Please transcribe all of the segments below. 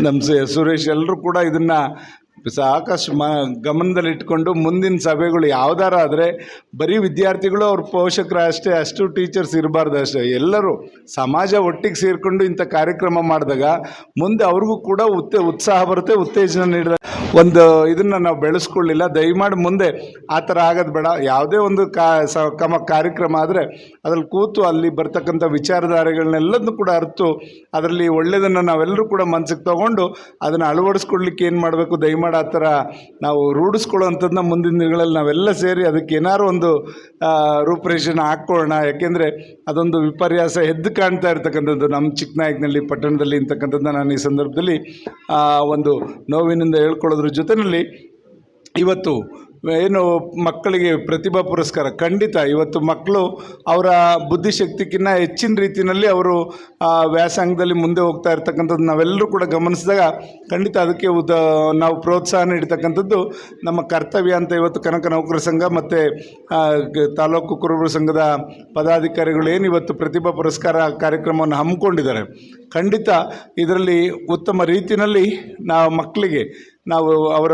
ನಮ್ಮ ಸುರೇಶ್ ಎಲ್ಲರೂ ಕೂಡ ಇದನ್ನು ಸಾಕಷ್ಟು ಮ ಗಮನದಲ್ಲಿಟ್ಕೊಂಡು ಮುಂದಿನ ಸಭೆಗಳು ಯಾವ್ದಾರ ಆದರೆ ಬರೀ ವಿದ್ಯಾರ್ಥಿಗಳು ಅವ್ರ ಪೋಷಕರು ಅಷ್ಟೇ, ಅಷ್ಟು ಟೀಚರ್ಸ್ ಇರಬಾರ್ದು ಅಷ್ಟೇ. ಎಲ್ಲರೂ ಸಮಾಜ ಒಟ್ಟಿಗೆ ಸೇರಿಕೊಂಡು ಇಂಥ ಕಾರ್ಯಕ್ರಮ ಮಾಡಿದಾಗ ಮುಂದೆ ಅವ್ರಿಗೂ ಕೂಡ ಉತ್ತೇ ಉತ್ಸಾಹ ಬರುತ್ತೆ, ಉತ್ತೇಜನ ನೀಡಿದ, ಒಂದು ಇದನ್ನು ನಾವು ಬೆಳೆಸ್ಕೊಳ್ಳಿಲ್ಲ. ದಯಮಾಡಿ ಮುಂದೆ ಆ ಥರ ಆಗೋದು ಬೇಡ. ಯಾವುದೇ ಒಂದು ಕಾ, ಸ, ಕಮ, ಕಾರ್ಯಕ್ರಮ ಆದರೆ ಅದ್ರಲ್ಲಿ ಕೂತು ಅಲ್ಲಿ ಬರ್ತಕ್ಕಂಥ ವಿಚಾರಧಾರೆಗಳನ್ನೆಲ್ಲದನ್ನು ಕೂಡ ಅರ್ತು, ಅದರಲ್ಲಿ ಒಳ್ಳೆಯದನ್ನು ನಾವೆಲ್ಲರೂ ಕೂಡ ಮನಸ್ಸಿಗೆ ತೊಗೊಂಡು ಅದನ್ನು ಅಳವಡಿಸ್ಕೊಡ್ಲಿಕ್ಕೆ ಏನು ಮಾಡಬೇಕು? ದಯಮಾಡಿ ಆ ಥರ ನಾವು ರೂಢಿಸ್ಕೊಳ್ಳೋವಂಥದ್ದನ್ನ ಮುಂದಿನ ದಿನಗಳಲ್ಲಿ ನಾವೆಲ್ಲ ಸೇರಿ ಅದಕ್ಕೆ ಏನಾರು ಒಂದು ರೂಪರೇಷೆನ ಹಾಕ್ಕೊಳ್ಳೋಣ. ಯಾಕೆಂದರೆ ಅದೊಂದು ವಿಪರ್ಯಾಸ ಎದ್ದು ಕಾಣ್ತಾ ಇರ್ತಕ್ಕಂಥದ್ದು. ನಮ್ಮ ಚಿಕ್ಕನಾಯಕನಲ್ಲಿ ಪಟ್ಟಣದಲ್ಲಿ ಅಂತಕ್ಕಂಥದ್ದನ್ನ ನಾನು ಈ ಸಂದರ್ಭದಲ್ಲಿ ಒಂದು ನೋವಿನಿಂದ ಹೇಳ್ಕೊಳ್ಳೋದ್ರ ಜೊತೆಯಲ್ಲಿ ಇವತ್ತು ಏನು ಮಕ್ಕಳಿಗೆ ಪ್ರತಿಭಾ ಪುರಸ್ಕಾರ, ಖಂಡಿತ. ಇವತ್ತು ಮಕ್ಕಳು ಅವರ ಬುದ್ಧಿಶಕ್ತಿಗಿನ್ನ ಹೆಚ್ಚಿನ ರೀತಿಯಲ್ಲಿ ಅವರು ವ್ಯಾಸಂಗದಲ್ಲಿ ಮುಂದೆ ಹೋಗ್ತಾ ಇರ್ತಕ್ಕಂಥದ್ದು ನಾವೆಲ್ಲರೂ ಕೂಡ ಗಮನಿಸಿದಾಗ ಖಂಡಿತ ಅದಕ್ಕೆ ಉದ, ನಾವು ಪ್ರೋತ್ಸಾಹ ನೀಡ್ತಕ್ಕಂಥದ್ದು ನಮ್ಮ ಕರ್ತವ್ಯ ಅಂತ ಇವತ್ತು ಕನಕ ನೌಕರ ಸಂಘ ಮತ್ತು ತಾಲೂಕು ಕುರುಬರ ಸಂಘದ ಪದಾಧಿಕಾರಿಗಳು ಏನು ಇವತ್ತು ಪ್ರತಿಭಾ ಪುರಸ್ಕಾರ ಕಾರ್ಯಕ್ರಮವನ್ನು ಹಮ್ಮಿಕೊಂಡಿದ್ದಾರೆ. ಖಂಡಿತ ಇದರಲ್ಲಿ ಉತ್ತಮ ರೀತಿಯಲ್ಲಿ ನಾವು ಮಕ್ಕಳಿಗೆ ನಾವು ಅವರ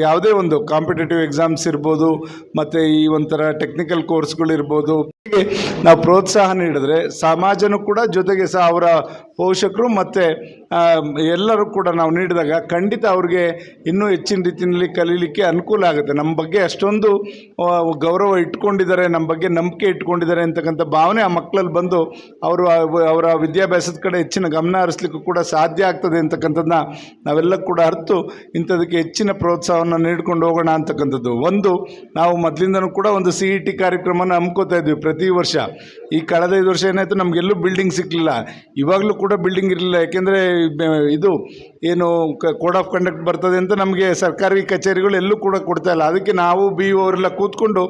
ಯಾವುದೇ ಒಂದು ಕಾಂಪಿಟೇಟಿವ್ ಎಕ್ಸಾಮ್ಸ್ ಇರ್ಬೋದು ಮತ್ತು ಈ ಒಂಥರ ಟೆಕ್ನಿಕಲ್ ಕೋರ್ಸ್ಗಳಿರ್ಬೋದು ನಾವು ಪ್ರೋತ್ಸಾಹ ನೀಡಿದ್ರೆ ಸಮಾಜನೂ ಕೂಡ ಜೊತೆಗೆ ಸಹ ಅವರ ಪೋಷಕರು ಮತ್ತು ಎಲ್ಲರೂ ಕೂಡ ನಾವು ನೀಡಿದಾಗ ಖಂಡಿತ ಅವ್ರಿಗೆ ಇನ್ನೂ ಹೆಚ್ಚಿನ ರೀತಿಯಲ್ಲಿ ಕಲೀಲಿಕ್ಕೆ ಅನುಕೂಲ ಆಗುತ್ತೆ. ನಮ್ಮ ಬಗ್ಗೆ ಅಷ್ಟೊಂದು ಗೌರವ ಇಟ್ಕೊಂಡಿದ್ದಾರೆ, ನಮ್ಮ ಬಗ್ಗೆ ನಂಬಿಕೆ ಇಟ್ಕೊಂಡಿದ್ದಾರೆ ಅಂತಕ್ಕಂಥ ಭಾವನೆ ಆ ಮಕ್ಕಳಲ್ಲಿ ಬಂದು ಅವರು ಅವರ ವಿದ್ಯಾಭ್ಯಾಸದ ಕಡೆ ಹೆಚ್ಚಿನ ಗಮನ ಹರಿಸ್ಲಿಕ್ಕೂ ಕೂಡ ಸಾಧ್ಯ ಆಗ್ತದೆ ಅಂತಕ್ಕಂಥದ್ದನ್ನ ನಾವೆಲ್ಲ ಕೂಡ ಅರ್ತು ಇಂಥದಕ್ಕೆ ಹೆಚ್ಚಿನ ಪ್ರೋತ್ಸಾಹವನ್ನು ನೀಡ್ಕೊಂಡು ಹೋಗೋಣ ಅಂತಕ್ಕಂಥದ್ದು. ಒಂದು, ನಾವು ಮೊದಲಿಂದನೂ ಕೂಡ ಒಂದು ಸಿ ಇ ಟಿ ಕಾರ್ಯಕ್ರಮನ ಹಮ್ಕೋತಾ ಇದ್ವಿ. ಪ್ರತಿ ವರ್ಷ. ಈ ಕಳೆದ ಐದು ವರ್ಷ ಏನಾಯಿತು, ನಮಗೆಲ್ಲೂ ಬಿಲ್ಡಿಂಗ್ ಸಿಕ್ಕಲಿಲ್ಲ ಇವಾಗಲೂ ಕೂಡ ಬಿಲ್ಡಿಂಗ್ ಇರಲಿಲ್ಲ. ಯಾಕೆಂದರೆ ಇದು, ಏನು ಕೋಡ್ ಆಫ್ ಕಂಡಕ್ಟ್ ಬರ್ತದೆ ಅಂತ ನಮಗೆ ಸರ್ಕಾರಿ ಕಚೇರಿಗಳು ಎಲ್ಲೂ ಕೂಡ ಕೊಡ್ತಾ ಇಲ್ಲ. ಅದಕ್ಕೆ ನಾವು ಬಿ ಅವರೆಲ್ಲ ಕೂತ್ಕೊಂಡು,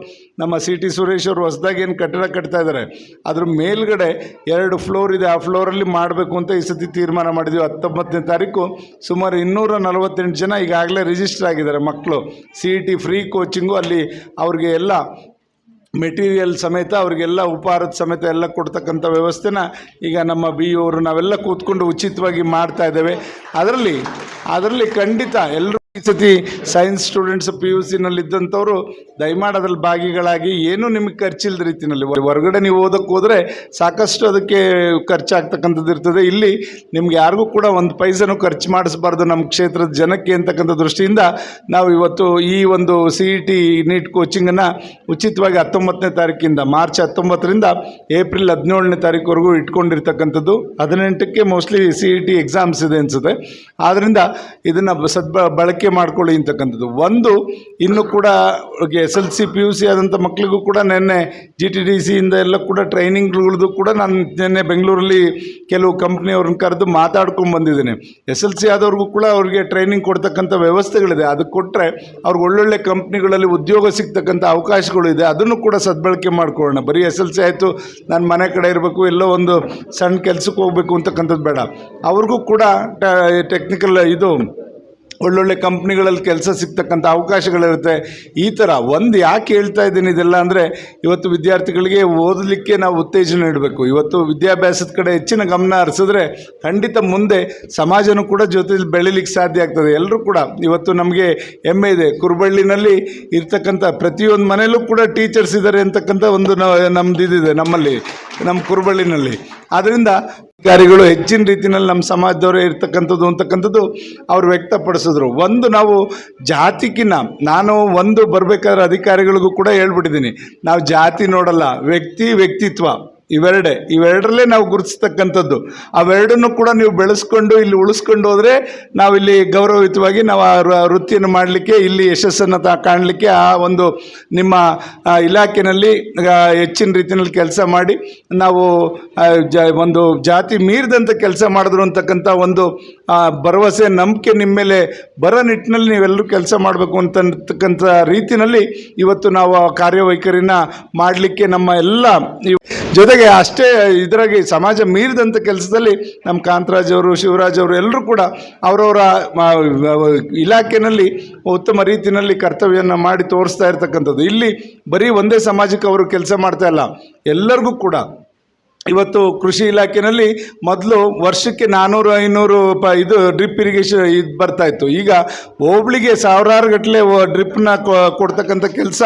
ನಮ್ಮ ಸಿ ಟಿ ಸುರೇಶ್ ಅವರು ಹೊಸದಾಗಿ ಏನು ಕಟ್ಟಡ ಕಟ್ತಾ ಇದ್ದಾರೆ ಅದ್ರ ಮೇಲ್ಗಡೆ ಎರಡು ಫ್ಲೋರ್ ಇದೆ. ಆ ಫ್ಲೋರಲ್ಲಿ ಮಾಡಬೇಕು ಅಂತ ಈ ಸತಿ ತೀರ್ಮಾನ ಮಾಡಿದ್ವಿ. ಹತ್ತೊಂಬತ್ತನೇ ತಾರೀಕು ಸುಮಾರು ಇನ್ನೂರ ನಲವತ್ತೆಂಟು ಜನ ಈಗಾಗಲೇ ರಿಜಿಸ್ಟರ್ ಆಗಿದ್ದಾರೆ ಮಕ್ಕಳು. C E T free coaching ಅಲ್ಲಿ ಅವ್ರಿಗೆ ಎಲ್ಲ ಮೆಟೀರಿಯಲ್ ಸಮೇತ ಅವರಿಗೆಲ್ಲ ಉಪಹಾರದ ಸಮೇತ ಎಲ್ಲ ಕೊಡ್ತಕ್ಕಂಥ ವ್ಯವಸ್ಥೆನ ಈಗ ನಮ್ಮ ಬಿ ಅವರು ನಾವೆಲ್ಲ ಕೂತ್ಕೊಂಡು ಉಚಿತವಾಗಿ ಮಾಡ್ತಾ ಇದ್ದೇವೆ. ಅದರಲ್ಲಿ ಅದರಲ್ಲಿ ಖಂಡಿತ ಎಲ್ಲರೂ ಈ ಸತಿ ಸೈನ್ಸ್ ಸ್ಟೂಡೆಂಟ್ಸ್ ಪಿ ಯು ಸಿನಲ್ಲಿದ್ದಂಥವರು ದಯಮಾಡಿ ಅದ್ರಲ್ಲಿ ಭಾಗಿಗಳಾಗಿ ಏನೂ ನಿಮಗೆ ಖರ್ಚಿಲ್ಲದ ರೀತಿಯಲ್ಲಿ ಹೊರಗಡೆ ನೀವು ಓದಕ್ಕೆ ಹೋದರೆ ಸಾಕಷ್ಟು ಅದಕ್ಕೆ ಖರ್ಚಾಗ್ತಕ್ಕಂಥದ್ದು ಇರ್ತದೆ. ಇಲ್ಲಿ ನಿಮ್ಗೆ ಯಾರಿಗೂ ಕೂಡ ಒಂದು ಪೈಸನು ಖರ್ಚು ಮಾಡಿಸ್ಬಾರ್ದು ನಮ್ಮ ಕ್ಷೇತ್ರದ ಜನಕ್ಕೆ ಅಂತಕ್ಕಂಥ ದೃಷ್ಟಿಯಿಂದ ನಾವು ಇವತ್ತು ಈ ಒಂದು ಸಿ ಇ ಟಿ ನೀಟ್ ಕೋಚಿಂಗನ್ನು ಉಚಿತವಾಗಿ ಹತ್ತೊಂಬತ್ತನೇ ತಾರೀಕಿಂದ, ಮಾರ್ಚ್ ಹತ್ತೊಂಬತ್ತರಿಂದ ಏಪ್ರಿಲ್ ಹದಿನೇಳನೇ ತಾರೀಕುವರೆಗೂ ಇಟ್ಕೊಂಡಿರ್ತಕ್ಕಂಥದ್ದು. ಹದಿನೆಂಟಕ್ಕೆ mostly C E T exams ಇದೆ ಅನಿಸುತ್ತೆ. ಆದ್ದರಿಂದ ಇದನ್ನು ಸದ್ಬ ಬಳಕೆ ಮಾಡ್ಕೊಳ್ಳಿ ಅಂತಕ್ಕಂಥದ್ದು. ಒಂದು, ಇನ್ನು ಕೂಡ S L C P U C ಆದಂಥ ಮಕ್ಕಳಿಗೂ ಕೂಡ ನಿನ್ನೆ ಜಿ ಟಿ ಡಿ ಸಿಯಿಂದ ಎಲ್ಲ ಕೂಡ ಟ್ರೈನಿಂಗ್ಗಳದ್ದು ಕೂಡ ನಾನು ನಿನ್ನೆ ಬೆಂಗಳೂರಲ್ಲಿ ಕೆಲವು ಕಂಪ್ನಿಯವ್ರನ್ನ ಕರೆದು ಮಾತಾಡ್ಕೊಂಡು ಬಂದಿದ್ದೀನಿ. ಎಸ್ ಎಲ್ ಸಿ ಆದವ್ರಿಗೂ ಕೂಡ ಅವ್ರಿಗೆ ಟ್ರೈನಿಂಗ್ ಕೊಡ್ತಕ್ಕಂಥ ವ್ಯವಸ್ಥೆಗಳಿದೆ. ಅದಕ್ಕೆ ಕೊಟ್ಟರೆ ಅವ್ರಿಗೆ ಒಳ್ಳೊಳ್ಳೆ ಕಂಪ್ನಿಗಳಲ್ಲಿ ಉದ್ಯೋಗ ಸಿಗ್ತಕ್ಕಂಥ ಅವಕಾಶಗಳು ಇದೆ. ಅದನ್ನು ಕೂಡ ಸದ್ಬಳಕೆ ಮಾಡ್ಕೊಳ್ಳೋಣ. ಬರೀ ಎಸ್ ಎಲ್ ಸಿ ಆಯಿತು, ನಾನು ಮನೆ ಕಡೆ ಇರಬೇಕು, ಎಲ್ಲೋ ಒಂದು ಸಣ್ಣ ಕೆಲಸಕ್ಕೆ ಹೋಗಬೇಕು ಅಂತಕ್ಕಂಥದ್ದು ಬೇಡ. ಅವ್ರಿಗೂ ಕೂಡ ಟೆಕ್ನಿಕಲ್ ಇದು ಒಳ್ಳೊಳ್ಳೆ ಕಂಪ್ನಿಗಳಲ್ಲಿ ಕೆಲಸ ಸಿಗ್ತಕ್ಕಂಥ ಅವಕಾಶಗಳಿರುತ್ತೆ. ಈ ಥರ ಒಂದು ಯಾಕೆ ಹೇಳ್ತಾ ಇದ್ದೀನಿ ಇದೆಲ್ಲ ಅಂದರೆ, ಇವತ್ತು ವಿದ್ಯಾರ್ಥಿಗಳಿಗೆ ಓದಲಿಕ್ಕೆ ನಾವು ಉತ್ತೇಜನ ನೀಡಬೇಕು. ಇವತ್ತು ವಿದ್ಯಾಭ್ಯಾಸದ ಕಡೆ ಹೆಚ್ಚಿನ ಗಮನ ಹರಿಸಿದ್ರೆ ಖಂಡಿತ ಮುಂದೆ ಸಮಾಜನೂ ಕೂಡ ಜೊತೆಲಿ ಬೆಳಿಲಿಕ್ಕೆ ಸಾಧ್ಯ ಆಗ್ತದೆ. ಎಲ್ಲರೂ ಕೂಡ ಇವತ್ತು ನಮಗೆ ಹೆಮ್ಮೆ ಇದೆ. ಕುರುಬಳ್ಳಿನಲ್ಲಿ ಇರ್ತಕ್ಕಂಥ ಪ್ರತಿಯೊಂದು ಮನೆಯಲ್ಲೂ ಕೂಡ ಟೀಚರ್ಸ್ ಇದ್ದಾರೆ ಅಂತಕ್ಕಂಥ ಒಂದು ನಮ್ಮದು ನಮ್ಮಲ್ಲಿ, ನಮ್ಮ ಕುರುಬಳ್ಳಿನಲ್ಲಿ. ಆದ್ದರಿಂದ ಅಧಿಕಾರಿಗಳು ಹೆಚ್ಚಿನ ರೀತಿಯಲ್ಲಿ ನಮ್ಮ ಸಮಾಜದವರೇ ಇರ್ತಕ್ಕಂಥದ್ದು ಅಂತಕ್ಕಂಥದ್ದು ಅವರು ವ್ಯಕ್ತಪಡಿಸಿದ್ರು. ಒಂದು ನಾವು ಜಾತಿಗಿನ್ನ ನಾನು ಒಂದು ಬರಬೇಕಾದ್ರೆ ಅಧಿಕಾರಿಗಳಿಗೂ ಕೂಡ ಹೇಳ್ಬಿಟ್ಟಿದ್ದೀನಿ. ನಾವು ಜಾತಿ ನೋಡಲ್ಲ, ವ್ಯಕ್ತಿ ವ್ಯಕ್ತಿತ್ವ. ಇವೆರಡೇ. ಇವೆರಡರಲ್ಲೇ ನಾವು ಗುರುತಿಸ್ತಕ್ಕಂಥದ್ದು. ಅವೆರಡನ್ನು ಕೂಡ ನೀವು ಬೆಳೆಸ್ಕೊಂಡು, ಇಲ್ಲಿ ಉಳಿಸ್ಕೊಂಡು ಹೋದರೆ ನಾವಿಲ್ಲಿ ಗೌರವಯುತವಾಗಿ ನಾವು ಆ ವೃತ್ತಿಯನ್ನು ಮಾಡಲಿಕ್ಕೆ, ಇಲ್ಲಿ ಯಶಸ್ಸನ್ನು ತ, ಕಾಣಲಿಕ್ಕೆ ಆ ಒಂದು ನಿಮ್ಮ ಇಲಾಖೆಯಲ್ಲಿ ಹೆಚ್ಚಿನ ರೀತಿಯಲ್ಲಿ ಕೆಲಸ ಮಾಡಿ, ನಾವು ಜ, ಒಂದು ಜಾತಿ ಮೀರಿದಂಥ ಕೆಲಸ ಮಾಡಿದ್ರು ಅಂತಕ್ಕಂಥ ಒಂದು ಭರವಸೆ, ನಂಬಿಕೆ ನಿಮ್ಮ ಮೇಲೆ ಬರೋ ನಿಟ್ಟಿನಲ್ಲಿ ನೀವೆಲ್ಲರೂ ಕೆಲಸ ಮಾಡಬೇಕು ಅಂತಕ್ಕಂಥ ರೀತಿಯಲ್ಲಿ ಇವತ್ತು ನಾವು ಆ ಕಾರ್ಯವೈಖರಿನ ಮಾಡಲಿಕ್ಕೆ ನಮ್ಮ ಎಲ್ಲ ಜೊತೆಗೆ ಅಷ್ಟೇ ಇದರಾಗಿ ಸಮಾಜ ಮೀರಿದಂಥ ಕೆಲಸದಲ್ಲಿ ನಮ್ಮ ಕಾಂತರಾಜ್ ಅವರು, ಶಿವರಾಜ್ ಅವರು ಎಲ್ಲರೂ ಕೂಡ ಅವರವರ ಇಲಾಖೆಯಲ್ಲಿ ಉತ್ತಮ ರೀತಿಯಲ್ಲಿ ಕರ್ತವ್ಯವನ್ನು ಮಾಡಿ ತೋರಿಸ್ತಾ ಇರ್ತಕ್ಕಂಥದ್ದು. ಇಲ್ಲಿ ಬರೀ ಒಂದೇ ಸಮಾಜಕ್ಕೆ ಅವರು ಕೆಲಸ ಮಾಡ್ತಾ ಇಲ್ಲ. ಎಲ್ಲರಿಗೂ ಕೂಡ ಇವತ್ತು ಕೃಷಿ ಇಲಾಖೆಯಲ್ಲಿ ಮೊದಲು ವರ್ಷಕ್ಕೆ ನಾನ್ನೂರು ಐನೂರು ಪ ಇದು ಡ್ರಿಪ್ ಇರಿಗೇಷನ್ ಇದು ಬರ್ತಾ ಇತ್ತು. ಈಗ ಹೋಬಳಿಗೆ ಸಾವಿರಾರು ಗಟ್ಟಲೆ ಡ್ರಿಪ್ನ ಕೊಡ್ತಕ್ಕಂಥ ಕೆಲಸ,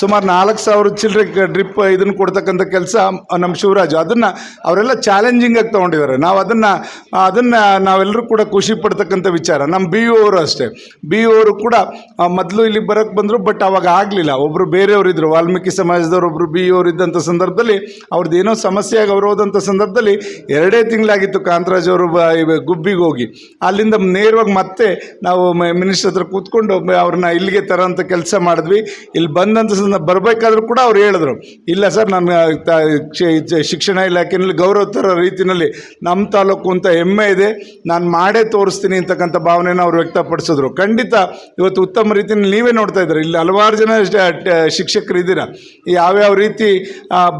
ಸುಮಾರು ನಾಲ್ಕು ಸಾವಿರ ಚಿಲ್ಲರೆ ಡ್ರಿಪ್ ಇದನ್ನು ಕೊಡ್ತಕ್ಕಂಥ ಕೆಲಸ ನಮ್ಮ ಶಿವರಾಜು. ಅದನ್ನು ಅವರೆಲ್ಲ ಚಾಲೆಂಜಿಂಗ್ ಆಗಿ ತೊಗೊಂಡಿದ್ದಾರೆ. ನಾವು ಅದನ್ನು ಅದನ್ನು ನಾವೆಲ್ಲರೂ ಕೂಡ ಖುಷಿ ಪಡ್ತಕ್ಕಂಥ ವಿಚಾರ. ನಮ್ಮ ಬಿ ಯು ಅವರು ಅಷ್ಟೇ. ಬಿ ಯು ಅವರು ಕೂಡ ಮೊದಲು ಇಲ್ಲಿಗೆ ಬರೋಕ್ಕೆ ಬಂದರು, ಬಟ್ ಅವಾಗ ಆಗಲಿಲ್ಲ. ಒಬ್ಬರು ಬೇರೆಯವರು ಇದ್ದರು ವಾಲ್ಮೀಕಿ ಸಮಾಜದವರು ಒಬ್ಬರು ಬಿ ಇ ಅವರು ಇದ್ದಂಥ ಸಂದರ್ಭದಲ್ಲಿ ಅವ್ರದ್ದು ಏನೋ ಸಮಸ್ಯೆ ಆಗಿ ಅವ್ರು ಹೋದಂಥ ಸಂದರ್ಭದಲ್ಲಿ ಎರಡೇ ತಿಂಗಳಾಗಿತ್ತು ಕಾಂತರಾಜ್ ಅವರು ಗುಬ್ಬಿಗೆ ಹೋಗಿ. ಅಲ್ಲಿಂದ ನೇರವಾಗಿ ಮತ್ತೆ ನಾವು ಮಿನಿಸ್ಟರ್ ಹತ್ರ ಕೂತ್ಕೊಂಡು ಅವ್ರನ್ನ ಇಲ್ಲಿಗೆ ತರೋಂಥ ಕೆಲಸ ಮಾಡಿದ್ವಿ. ಇಲ್ಲಿ ಬಂದಂಥ ಸಂದರ್ಭ, ಬರಬೇಕಾದ್ರೂ ಕೂಡ ಅವ್ರು ಹೇಳಿದ್ರು. ಇಲ್ಲ ಸರ್ ಇದು ಶಿಕ್ಷಣ ಇಲಾಖೆಯಲ್ಲಿ ಗೌರವ ತರೋ ರೀತಿಯಲ್ಲಿ ನಮ್ಮ ತಾಲೂಕು ಅಂತ ಹೆಮ್ಮೆ ಇದೆ. ನಾನು ಮಾಡೇ ತೋರಿಸ್ತೀನಿ ಅಂತಕ್ಕಂಥ ಭಾವನೆನ ಅವರು ವ್ಯಕ್ತಪಡಿಸಿದ್ರು. ಖಂಡಿತ ಇವತ್ತು ಉತ್ತಮ ರೀತಿಯಲ್ಲಿ ನೀವೇ ನೋಡ್ತಾ ಇದ್ದಾರೆ. ಇಲ್ಲಿ ಹಲವಾರು ಜನ ಶಿಕ್ಷಕರು ಇದ್ದೀರಾ? ಯಾವ್ಯಾವ ರೀತಿ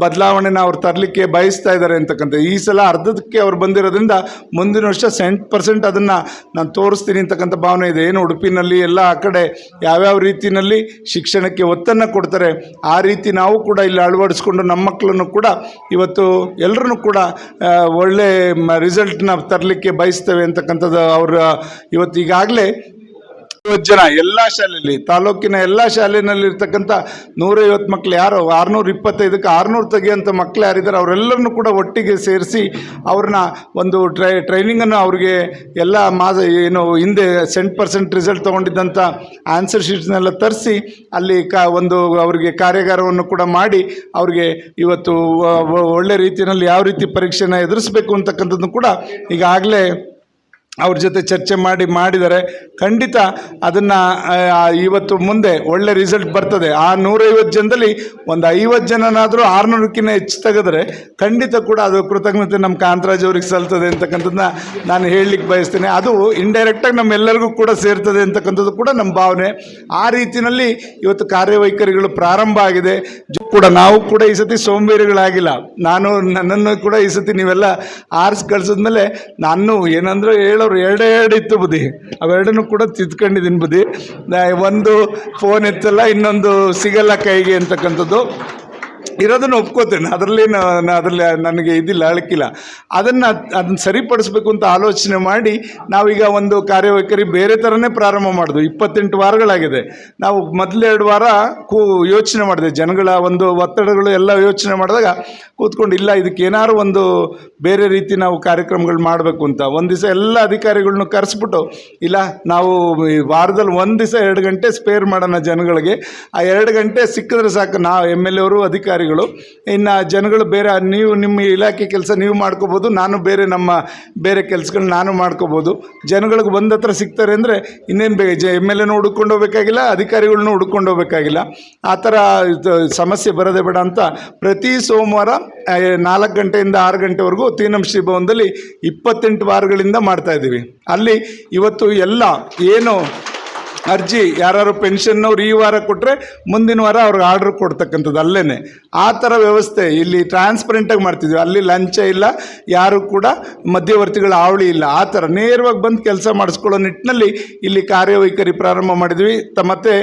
ಬದಲಾವಣೆನ ಅವ್ರು ತರಲಿಕ್ಕೆ ಬಯಸ್ತಾ ಇದ್ದಾರೆ ಅಂತಕ್ಕಂಥ ಈ ಸಲ ಅರ್ಧಕ್ಕೆ ಅವ್ರು ಬಂದಿರೋದ್ರಿಂದ ಮುಂದಿನ ವರ್ಷ ಸೆಂಟ್ ಪರ್ಸೆಂಟ್ ಅದನ್ನು ನಾನು ತೋರಿಸ್ತೀನಿ ಅಂತಕ್ಕಂಥ ಭಾವನೆ ಇದೆ. ಏನು ಉಡುಪಿನಲ್ಲಿ ಎಲ್ಲ ಆ ಕಡೆ ಯಾವ್ಯಾವ ರೀತಿಯಲ್ಲಿ ಶಿಕ್ಷಣಕ್ಕೆ ಒತ್ತನ್ನು ಕೊಡ್ತಾರೆ, ಆ ರೀತಿ ನಾವು ಕೂಡ ಇಲ್ಲಿ ಅಳವಡಿಸ್ಕೊಂಡು ನಮ್ಮ ಮಕ್ಕಳನ್ನು ಕೂಡ ಇವತ್ತು ಎಲ್ಲರನ್ನು ಕೂಡ ಒಳ್ಳೆ ರಿಸಲ್ಟ್ನ ತರಲಿಕ್ಕೆ ಬಯಸ್ತೇವೆ ಅಂತಕ್ಕಂಥದ್ದು ಅವರ, ಇವತ್ತು ಈಗಾಗಲೇ ಜನ ಎಲ್ಲ ಶಾಲೆಯಲ್ಲಿ, ತಾಲೂಕಿನ ಎಲ್ಲ ಶಾಲೆಯಲ್ಲಿ ಇರ್ತಕ್ಕಂಥ ನೂರೈವತ್ತು ಮಕ್ಳು ಯಾರು? ಆರುನೂರ ಇಪ್ಪತ್ತೈದಕ್ಕೆ ಆರುನೂರು ತೆಗೆಯುವಂಥ ಮಕ್ಳು ಯಾರಿದ್ದಾರೆ? ಅವರೆಲ್ಲರನ್ನು ಕೂಡ ಒಟ್ಟಿಗೆ ಸೇರಿಸಿ ಅವ್ರನ್ನ ಒಂದು ಟ್ರೈ, ಟ್ರೈನಿಂಗನ್ನು ಅವ್ರಿಗೆ ಎಲ್ಲ ಮಾಸ ಏನು ಹಿಂದೆ ಸೆಂಟ್ ಪರ್ಸೆಂಟ್ ರಿಸಲ್ಟ್ ತೊಗೊಂಡಿದ್ದಂಥ ಆನ್ಸರ್ ಶೀಟ್ಸ್ನೆಲ್ಲ ತರಿಸಿ ಅಲ್ಲಿ ಕಾ, ಒಂದು ಅವರಿಗೆ ಕಾರ್ಯಾಗಾರವನ್ನು ಕೂಡ ಮಾಡಿ ಅವ್ರಿಗೆ ಇವತ್ತು ಒಳ್ಳೆ ರೀತಿಯಲ್ಲಿ ಯಾವ ರೀತಿ ಪರೀಕ್ಷೆನ ಎದುರಿಸಬೇಕು ಅಂತಕ್ಕಂಥದ್ದು ಕೂಡ ಈಗಾಗಲೇ ಅವ್ರ ಜೊತೆ ಚರ್ಚೆ ಮಾಡಿ ಮಾಡಿದರೆ ಖಂಡಿತ ಅದನ್ನು ಇವತ್ತು ಮುಂದೆ ಒಳ್ಳೆ ರಿಸಲ್ಟ್ ಬರ್ತದೆ. ಆ ನೂರೈವತ್ತು ಜನದಲ್ಲಿ ಒಂದು ಐವತ್ತು ಜನನಾದರೂ ಆರುನೂರಕ್ಕಿಂತ ಹೆಚ್ಚು ತೆಗೆದ್ರೆ ಖಂಡಿತ ಕೂಡ ಅದು ಕೃತಜ್ಞತೆ ನಮ್ಮ ಕಾಂತರಾಜ್ ಅವ್ರಿಗೆ ಸಲ್ತದೆ ಅಂತಕ್ಕಂಥದ್ದನ್ನ ನಾನು ಹೇಳಲಿಕ್ಕೆ ಬಯಸ್ತೇನೆ. ಅದು ಇಂಡೈರೆಕ್ಟಾಗಿ ನಮ್ಮೆಲ್ಲರಿಗೂ ಕೂಡ ಸೇರ್ತದೆ ಅಂತಕ್ಕಂಥದ್ದು ಕೂಡ ನಮ್ಮ ಭಾವನೆ. ಆ ರೀತಿಯಲ್ಲಿ ಇವತ್ತು ಕಾರ್ಯವೈಖರಿಗಳು ಪ್ರಾರಂಭ ಆಗಿದೆ. ಕೂಡ ನಾವು ಕೂಡ ಈ ಸತಿ ಸೋಂಬೇರಿಗಳಾಗಿಲ್ಲ. ನಾನು, ನನ್ನನ್ನು ಕೂಡ ಈ ಸತಿ ನೀವೆಲ್ಲ ಆರಿಸಿ ಕಳ್ಸಿದ್ಮೇಲೆ ನಾನು ಏನಂದ್ರೆ ಹೇಳೋರು ಎರಡೇ ಎರಡು ಇತ್ತು ಬುದ್ಧಿ. ಅವೆರಡನ್ನು ಕೂಡ ತಿದ್ಕೊಂಡಿದ್ದೀನಿ ಬುದ್ಧಿ. ಒಂದು ಫೋನ್ ಎತ್ತಲ್ಲ, ಇನ್ನೊಂದು ಸಿಗಲ್ಲ ಕೈಗೆ ಅಂತಕ್ಕಂಥದ್ದು. ಇರೋದನ್ನು ಒಪ್ಕೋತೇನೆ. ಅದರಲ್ಲಿ ಅದರಲ್ಲಿ ನನಗೆ ಇದಿಲ್ಲ, ಅಳಕಿಲ್ಲ. ಅದನ್ನು ಅದನ್ನು ಸರಿಪಡಿಸ್ಬೇಕು ಅಂತ ಆಲೋಚನೆ ಮಾಡಿ ನಾವೀಗ ಒಂದು ಕಾರ್ಯವೈಖರಿ ಬೇರೆ ಥರನೇ ಪ್ರಾರಂಭ ಮಾಡಿದ್ವು ಇಪ್ಪತ್ತೆಂಟು ವಾರಗಳಾಗಿದೆ. ನಾವು ಮೊದಲೆರಡು ವಾರ ಕೂ, ಯೋಚನೆ ಮಾಡಿದೆ. ಜನಗಳ ಒಂದು ಒತ್ತಡಗಳು ಎಲ್ಲ ಯೋಚನೆ ಮಾಡಿದಾಗ ಕೂತ್ಕೊಂಡು, ಇಲ್ಲ ಇದಕ್ಕೆ ಏನಾದ್ರು ಒಂದು ಬೇರೆ ರೀತಿ ನಾವು ಕಾರ್ಯಕ್ರಮಗಳು ಮಾಡಬೇಕು ಅಂತ. ಒಂದು ದಿವಸ ಎಲ್ಲ ಅಧಿಕಾರಿಗಳ್ನ ಕರೆಸ್ಬಿಟ್ಟು, ಇಲ್ಲ, ನಾವು ವಾರದಲ್ಲಿ ಒಂದು ದಿವಸ ಎರಡು ಗಂಟೆ ಸ್ಪೇರ್ ಮಾಡೋಣ ಜನಗಳಿಗೆ. ಆ ಎರಡು ಗಂಟೆ ಸಿಕ್ಕಿದ್ರೆ ಸಾಕು. ನಾವು ಎಂ ಎಲ್ ಎವರು ಅಧಿಕಾರಿಗಳು. ಇನ್ನು ಜನಗಳು ಬೇರೆ ನೀವು ನಿಮ್ಮ ಇಲಾಖೆ ಕೆಲಸ ನೀವು ಮಾಡ್ಕೋಬೋದು, ನಾನು ಬೇರೆ ನಮ್ಮ ಬೇರೆ ಕೆಲಸಗಳನ್ನ ನಾನು ಮಾಡ್ಕೋಬೋದು. ಜನಗಳಿಗೆ ಬಂದ ಹತ್ರ ಸಿಗ್ತಾರೆ ಅಂದರೆ ಇನ್ನೇನು ಬೇಕು ಜ ಎಂ ಎಲ್ ಎನೂ ಹುಡ್ಕೊಂಡು ಹೋಗ್ಬೇಕಾಗಿಲ್ಲ ಅಧಿಕಾರಿಗಳನ್ನೂ ಹುಡ್ಕೊಂಡು ಹೋಗ್ಬೇಕಾಗಿಲ್ಲ. ಆ ಥರ ಸಮಸ್ಯೆ ಬರೋದೇ ಬೇಡ ಅಂತ ಪ್ರತಿ ಸೋಮವಾರ ನಾಲ್ಕು ಗಂಟೆಯಿಂದ ಆರು ಗಂಟೆವರೆಗೂ ತೀನಂಶ್ರೀ ಭವನದಲ್ಲಿ ಇಪ್ಪತ್ತೆಂಟು ವಾರಗಳಿಂದ ಮಾಡ್ತಾ ಇದ್ದೀವಿ. ಅಲ್ಲಿ ಇವತ್ತು ಎಲ್ಲ ಏನು ಅರ್ಜಿ ಯಾರು ಪೆನ್ಷನ್ನವ್ರು ಈ ವಾರ ಕೊಟ್ಟರೆ ಮುಂದಿನ ವಾರ ಅವ್ರಿಗೆ ಆರ್ಡ್ರ್ ಕೊಡ್ತಕ್ಕಂಥದ್ದು ಅಲ್ಲೇ ಆ ಥರ ವ್ಯವಸ್ಥೆ ಇಲ್ಲಿ ಟ್ರಾನ್ಸ್ಪರೆಂಟಾಗಿ ಮಾಡ್ತಿದ್ವಿ ಅಲ್ಲಿ ಲಂಚ ಇಲ್ಲ, ಯಾರು ಕೂಡ ಮಧ್ಯವರ್ತಿಗಳ ಆವಳಿ ಇಲ್ಲ. ಆ ಥರ ನೇರವಾಗಿ ಬಂದು ಕೆಲಸ ಮಾಡಿಸ್ಕೊಳ್ಳೋ ನಿಟ್ಟಿನಲ್ಲಿ ಇಲ್ಲಿ ಕಾರ್ಯವೈಖರಿ ಪ್ರಾರಂಭ ಮಾಡಿದ್ವಿ. ಮತ್ತು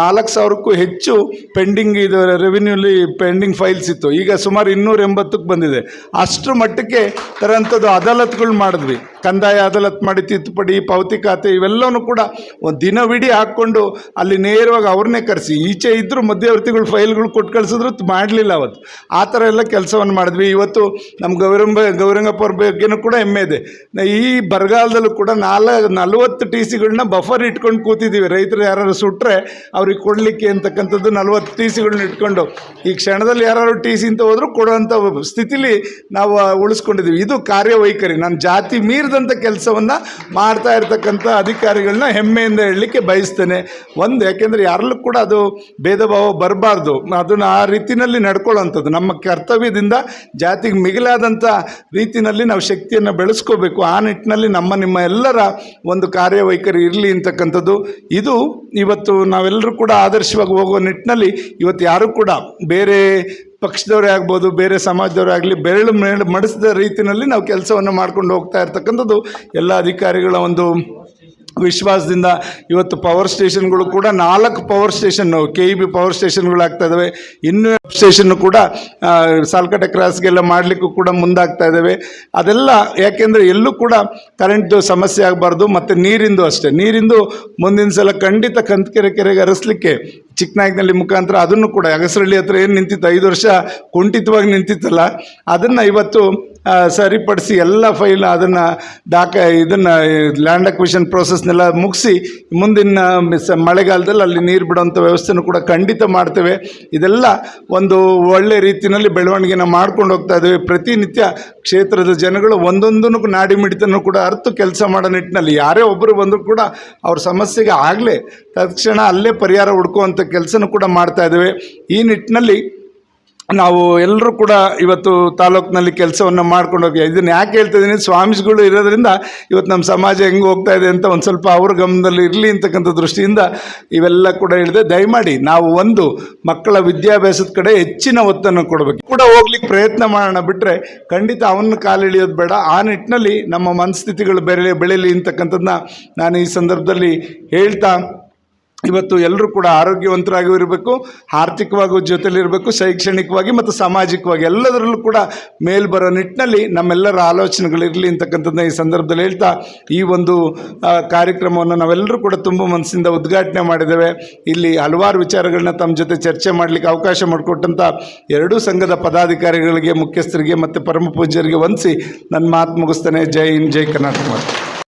ನಾಲ್ಕು ಸಾವಿರಕ್ಕೂ ಹೆಚ್ಚು ಪೆಂಡಿಂಗ್ ಇದು ರೆವಿನ್ಯೂಲಿ ಪೆಂಡಿಂಗ್ ಫೈಲ್ಸ್ ಇತ್ತು. ಈಗ ಸುಮಾರು ಇನ್ನೂರ ಎಂಬತ್ತಕ್ಕೆ ಬಂದಿದೆ. ಅಷ್ಟರ ಮಟ್ಟಕ್ಕೆ ತರಂಥದ್ದು ಅದಾಲತ್ಗಳು ಮಾಡಿದ್ವಿ. ಕಂದಾಯ ಅದಾಲತ್ ಮಾಡಿ ತಿದ್ದುಪಡಿ, ಪಾವತಿ ಖಾತೆ ಇವೆಲ್ಲವೂ ಕೂಡ ಒಂದು ದಿನವಿಡೀ ಹಾಕ್ಕೊಂಡು ಅಲ್ಲಿ ನೇರವಾಗಿ ಅವ್ರನ್ನೇ ಕರೆಸಿ. ಈಚೆ ಇದ್ದರೂ ಮಧ್ಯವರ್ತಿಗಳು ಫೈಲ್ಗಳು ಕೊಟ್ಟು ಕಳಿಸಿದ್ರು ಮಾಡಲಿಲ್ಲ ಅವತ್ತು. ಆ ಥರ ಎಲ್ಲ ಕೆಲಸವನ್ನು ಮಾಡಿದ್ವಿ. ಇವತ್ತು ನಮ್ಮ ಗೌರಂಬ, ಗೌರಂಗಪ್ಪ ಅವ್ರ ಬಗ್ಗೆನೂ ಕೂಡ ಹೆಮ್ಮೆ ಇದೆ. ಈ ಬರಗಾಲದಲ್ಲೂ ಕೂಡ ನಾಲ್ಕು ನಲವತ್ತು ಟಿ ಸಿಗಳನ್ನ ಬಫರ್ ಇಟ್ಕೊಂಡು ಕೂತಿದ್ದೀವಿ ರೈತರು ಯಾರು ಸುಟ್ಟರೆ ಅವ್ರಿಗೆ ಕೊಡಲಿಕ್ಕೆ ಅಂತಕ್ಕಂಥದ್ದು ನಲವತ್ತು ಟಿ ಸಿಗಳನ್ನ ಇಟ್ಕೊಂಡು. ಈ ಕ್ಷಣದಲ್ಲಿ ಯಾರು ಟಿ ಸಿ ಅಂತ ಹೋದ್ರು ಕೊಡುವಂಥ ಸ್ಥಿತಿಲಿ ನಾವು ಉಳಿಸ್ಕೊಂಡಿದ್ದೀವಿ ಇದು ಕಾರ್ಯವೈಖರಿ. ನಾನು ಜಾತಿ ಮೀರಿದಂಥ ಕೆಲಸವನ್ನು ಮಾಡ್ತಾ ಇರ್ತಕ್ಕಂಥ ಅಧಿಕಾರಿಗಳನ್ನ ಹೆಮ್ಮೆಯಿಂದ ಹೇಳಲಿಕ್ಕೆ ಬಯಸ್ತೇನೆ. ಒಂದು, ಯಾಕೆಂದರೆ ಯಾರಲ್ಲೂ ಕೂಡ ಅದು ಭೇದ ಭಾವ ಬರಬಾರ್ದು. ಅದನ್ನು ಆ ರೀತಿಯಲ್ಲಿ ನಡ್ಕೊಳ್ಳೋವಂಥದ್ದು. ನಮ್ಮ ಕರ್ತವ್ಯದಿಂದ ಜಾತಿಗೆ ಮಿಗಿಲಾದಂಥ ರೀತಿಯಲ್ಲಿ ನಾವು ಶಕ್ತಿಯನ್ನು ಬೆಳೆಸ್ಕೋಬೇಕು. ಆ ನಿಟ್ಟಿನಲ್ಲಿ ನಮ್ಮ, ನಿಮ್ಮ ಎಲ್ಲರ ಒಂದು ಕಾರ್ಯವೈಖರಿ ಇರಲಿ ಅಂತಕ್ಕಂಥದ್ದು. ಇದು ಇವತ್ತು ನಾವೆಲ್ಲರೂ ಕೂಡ ಆದರ್ಶವಾಗಿ ಹೋಗುವ ನಿಟ್ಟಿನಲ್ಲಿ ಇವತ್ತು ಯಾರೂ ಕೂಡ ಬೇರೆ ಪಕ್ಷದವರೇ ಆಗ್ಬೋದು, ಬೇರೆ ಸಮಾಜದವರೇ ಆಗಲಿ, ಬೆರಳು ಮೇಳು ಮಡಿಸಿದ ರೀತಿಯಲ್ಲಿ ನಾವು ಕೆಲಸವನ್ನು ಮಾಡ್ಕೊಂಡು ಹೋಗ್ತಾ ಇರ್ತಕ್ಕಂಥದ್ದು ಎಲ್ಲ ಅಧಿಕಾರಿಗಳ ಒಂದು ವಿಶ್ವಾಸದಿಂದ ಇವತ್ತು ಪವರ್ ಸ್ಟೇಷನ್ಗಳು ಕೂಡ ನಾಲ್ಕು power station K E B power ಸ್ಟೇಷನ್ಗಳು ಆಗ್ತಾ ಇದಾವೆ. ಇನ್ನೂ ಸ್ಟೇಷನ್ ಕೂಡ ಸಾಲ್ಕಟ್ಟೆ ಕ್ರಾಸ್ಗೆಲ್ಲ ಮಾಡಲಿಕ್ಕೂ ಕೂಡ ಮುಂದಾಗ್ತಾ ಇದ್ದಾವೆ ಅದೆಲ್ಲ ಯಾಕೆಂದರೆ ಎಲ್ಲೂ ಕೂಡ ಕರೆಂಟ್ದು ಸಮಸ್ಯೆ ಆಗಬಾರ್ದು, ಮತ್ತು ನೀರಿಂದು ಅಷ್ಟೇ. ನೀರಿಂದು ಮುಂದಿನ ಸಲ ಖಂಡಿತ ಕಂತ್ಕೆರೆ ಕೆರೆಗೆ ಹರಿಸ್ಲಿಕ್ಕೆ ಚಿಕ್ಕನಾಯಕನಲ್ಲಿ ಮುಖಾಂತರ ಅದನ್ನು ಕೂಡ, ಅಗಸರಳ್ಳಿ ಹತ್ರ ಏನು ನಿಂತಿತ್ತು? ಐದು ವರ್ಷ ಕುಂಠಿತವಾಗಿ ನಿಂತಿತ್ತಲ್ಲ. ಅದನ್ನು ಇವತ್ತು ಸರಿಪಡಿಸಿ ಎಲ್ಲ ಫೈಲ್ ಅದನ್ನು ದಾಖ ಇದನ್ನು ಲ್ಯಾಂಡ್ ಅಕ್ವಿಷನ್ ಪ್ರೋಸೆಸ್ನೆಲ್ಲ ಮುಗಿಸಿ ಮುಂದಿನ ಮಳೆಗಾಲದಲ್ಲಿ ಅಲ್ಲಿ ನೀರು ಬಿಡುವಂಥ ವ್ಯವಸ್ಥೆನೂ ಕೂಡ ಖಂಡಿತ ಮಾಡ್ತೇವೆ. ಇದೆಲ್ಲ ಒಂದು ಒಳ್ಳೆ ರೀತಿಯಲ್ಲಿ ಬೆಳವಣಿಗೆನ ಮಾಡ್ಕೊಂಡು ಹೋಗ್ತಾ ಇದ್ದೇವೆ. ಪ್ರತಿನಿತ್ಯ ಕ್ಷೇತ್ರದ ಜನಗಳು ಒಂದೊಂದನ್ನು ನಾಡಿ ಮಿಡಿತನೂ ಕೂಡ ಅರ್ಥ ಕೆಲಸ ಮಾಡೋ ನಿಟ್ಟಿನಲ್ಲಿ. ಯಾರೇ ಒಬ್ಬರು ಬಂದರೂ ಕೂಡ ಅವ್ರ ಸಮಸ್ಯೆಗೆ ಆಗಲೇ ತಕ್ಷಣ ಅಲ್ಲೇ ಪರಿಹಾರ ಹುಡ್ಕುವಂಥ ಕೆಲಸನೂ ಕೂಡ ಮಾಡ್ತಾ ಇದ್ದೇವೆ. ಈ ನಿಟ್ಟಿನಲ್ಲಿ ನಾವು ಎಲ್ಲರೂ ಕೂಡ ಇವತ್ತು ತಾಲೂಕಿನಲ್ಲಿ ಕೆಲಸವನ್ನು ಮಾಡ್ಕೊಂಡು ಹೋಗಿ ಇದನ್ನು ಯಾಕೆ ಹೇಳ್ತಾ ಇದ್ದೀನಿ ಸ್ವಾಮೀಜಿಗಳು ಇರೋದ್ರಿಂದ ಇವತ್ತು ನಮ್ಮ ಸಮಾಜ ಹೆಂಗೆ ಹೋಗ್ತಾ ಇದೆ ಅಂತ ಒಂದು ಸ್ವಲ್ಪ ಅವ್ರ ಗಮನದಲ್ಲಿ ಇರಲಿ ಅಂತಕ್ಕಂಥ ದೃಷ್ಟಿಯಿಂದ ಇವೆಲ್ಲ ಕೂಡ ಹೇಳಿದೆ. ದಯಮಾಡಿ ನಾವು ಒಂದು ಮಕ್ಕಳ ವಿದ್ಯಾಭ್ಯಾಸದ ಕಡೆ ಹೆಚ್ಚಿನ ಒತ್ತನ್ನು ಕೊಡಬೇಕು. ಕೂಡ ಹೋಗ್ಲಿಕ್ಕೆ ಪ್ರಯತ್ನ ಮಾಡೋಣ. ಬಿಟ್ಟರೆ ಖಂಡಿತ ಅವನ ಕಾಲಿಳಿಯೋದು ಬೇಡ. ಆ ನಿಟ್ಟಿನಲ್ಲಿ ನಮ್ಮ ಮನಸ್ಥಿತಿಗಳು ಬೆಳೆ ಬೆಳೀಲಿ ಅಂತಕ್ಕಂಥದ್ದನ್ನ ನಾನು ಈ ಸಂದರ್ಭದಲ್ಲಿ ಹೇಳ್ತಾ ಇವತ್ತು ಎಲ್ಲರೂ ಕೂಡ ಆರೋಗ್ಯವಂತರಾಗೂ ಇರಬೇಕು ಆರ್ಥಿಕವಾಗೂ ಜೊತೆಲಿರಬೇಕು, ಶೈಕ್ಷಣಿಕವಾಗಿ ಮತ್ತು ಸಾಮಾಜಿಕವಾಗಿ ಎಲ್ಲದರಲ್ಲೂ ಕೂಡ ಮೇಲ್ ಬರೋ ನಿಟ್ಟಿನಲ್ಲಿ ನಮ್ಮೆಲ್ಲರ ಆಲೋಚನೆಗಳಿರಲಿ ಅಂತಕ್ಕಂಥದ್ದನ್ನ ಈ ಸಂದರ್ಭದಲ್ಲಿ ಹೇಳ್ತಾ ಈ ಒಂದು ಕಾರ್ಯಕ್ರಮವನ್ನು ನಾವೆಲ್ಲರೂ ಕೂಡ ತುಂಬ ಮನಸ್ಸಿಂದ ಉದ್ಘಾಟನೆ ಮಾಡಿದ್ದೇವೆ. ಇಲ್ಲಿ ಹಲವಾರು ವಿಚಾರಗಳನ್ನ ತಮ್ಮ ಜೊತೆ ಚರ್ಚೆ ಮಾಡಲಿಕ್ಕೆ ಅವಕಾಶ ಮಾಡಿಕೊಟ್ಟಂಥ ಎರಡೂ ಸಂಘದ ಪದಾಧಿಕಾರಿಗಳಿಗೆ, ಮುಖ್ಯಸ್ಥರಿಗೆ ಮತ್ತು ಪರಮ ಪೂಜ್ಯರಿಗೆ ವಂದಿಸಿ ನನ್ನ ಮಾತು ಮುಗಿಸ್ತಾನೆ. ಜೈ ಹಿಂದ್, ಜೈ ಕರ್ನಾಟಕ